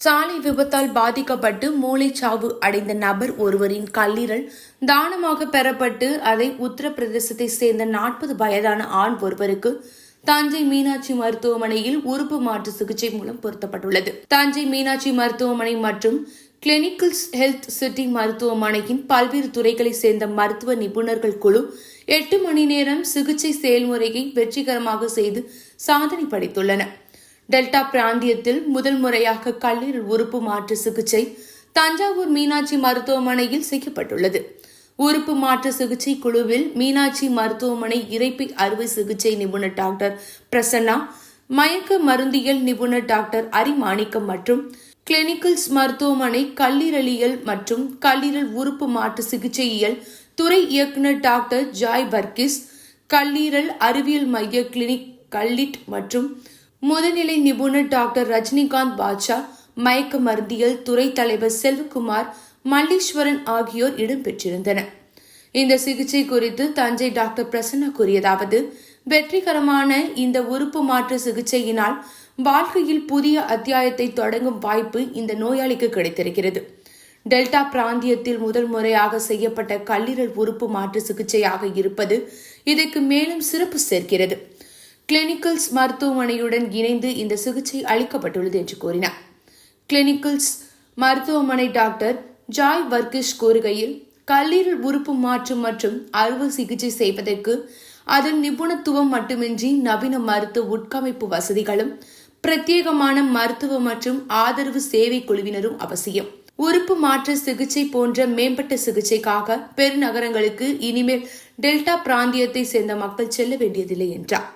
சாலை விபத்தால் பாதிக்கப்பட்டு மூளைச்சாவு அடைந்த நபர் ஒருவரின் கல்லீரல் தானமாக பெறப்பட்டு அதை உத்தரப்பிரதேசத்தை சேர்ந்த நாற்பது வயதான ஆண் ஒருவருக்கு தஞ்சை மீனாட்சி மருத்துவமனையில் உறுப்பு மாற்று சிகிச்சை மூலம் பொருத்தப்பட்டுள்ளது. தஞ்சை மீனாட்சி மருத்துவமனை மற்றும் கிளினிக்கல்ஸ் ஹெல்த் சிட்டி மருத்துவமனையின் பல்வேறு துறைகளைச் சேர்ந்த மருத்துவ நிபுணர்கள் குழு எட்டு மணி நேரம் சிகிச்சை செயல்முறையை வெற்றிகரமாக செய்து சாதனை படைத்துள்ளன. டெல்டா பிராந்தியத்தில் முதல் முறையாக கல்லீரல் உறுப்பு மாற்று சிகிச்சை தஞ்சாவூர் மீனாட்சி மருத்துவமனையில் செய்யப்பட்டுள்ளது. உறுப்பு மாற்று சிகிச்சை குழுவில் மீனாட்சி மருத்துவமனை இறைப்பை அறுவை சிகிச்சை நிபுணர் டாக்டர் பிரசன்னா மயக்க மருந்தியல் நிபுணர் டாக்டர் அரிமாணிக்கம் மற்றும் கிளினிக்கல்ஸ் மருத்துவமனை கல்லீரலியல் மற்றும் கல்லீரல் உறுப்பு மாற்று சிகிச்சையியல் துறை இயக்குநர் டாக்டர் ஜாய் பர்கிஸ் கல்லீரல் அறிவியல் மைய கிளினிக் கல்லிட் மற்றும் முதுநிலை நிபுணர் டாக்டர் ரஜினிகாந்த் பாட்ஷா மயக்க மருந்தியல் துறை தலைவர் செல்வகுமார் மல்லீஸ்வரன் ஆகியோர் இடம்பெற்றிருந்தனர். இந்த சிகிச்சை குறித்து தஞ்சை டாக்டர் பிரசன்னா கூறியதாவது வெற்றிகரமான இந்த உறுப்பு மாற்று சிகிச்சையினால் வாழ்க்கையில் புதிய அத்தியாயத்தை தொடங்கும் வாய்ப்பு இந்த நோயாளிக்கு கிடைத்திருக்கிறது. டெல்டா பிராந்தியத்தில் முதல் முறையாக செய்யப்பட்ட கல்லீரல் உறுப்பு மாற்று சிகிச்சையாக இருப்பது இதற்கு மேலும் சிறப்பு சேர்க்கிறது. கிளினிக்கல்ஸ் மருத்துவமனையுடன் இணைந்து இந்த சிகிச்சை அளிக்கப்பட்டுள்ளது என்று கூறினார். கிளினிக்கல்ஸ் மருத்துவமனை டாக்டர் ஜாய் வர்கிஷ் கூறுகையில் கல்லீரல் உறுப்பு மாற்றம் மற்றும் அறுவை சிகிச்சை செய்வதற்கு அதில் நிபுணத்துவம் மட்டுமின்றி நவீன மருத்துவ உட்கமைப்பு வசதிகளும் பிரத்யேகமான மருத்துவ மற்றும் ஆதரவு சேவை குழுவினரும் அவசியம். உறுப்பு மாற்று சிகிச்சை போன்ற மேம்பட்ட சிகிச்சைக்காக பெருநகரங்களுக்கு இனிமேல் டெல்டா பிராந்தியத்தை சேர்ந்த மக்கள் செல்ல வேண்டியதில்லை என்றார்.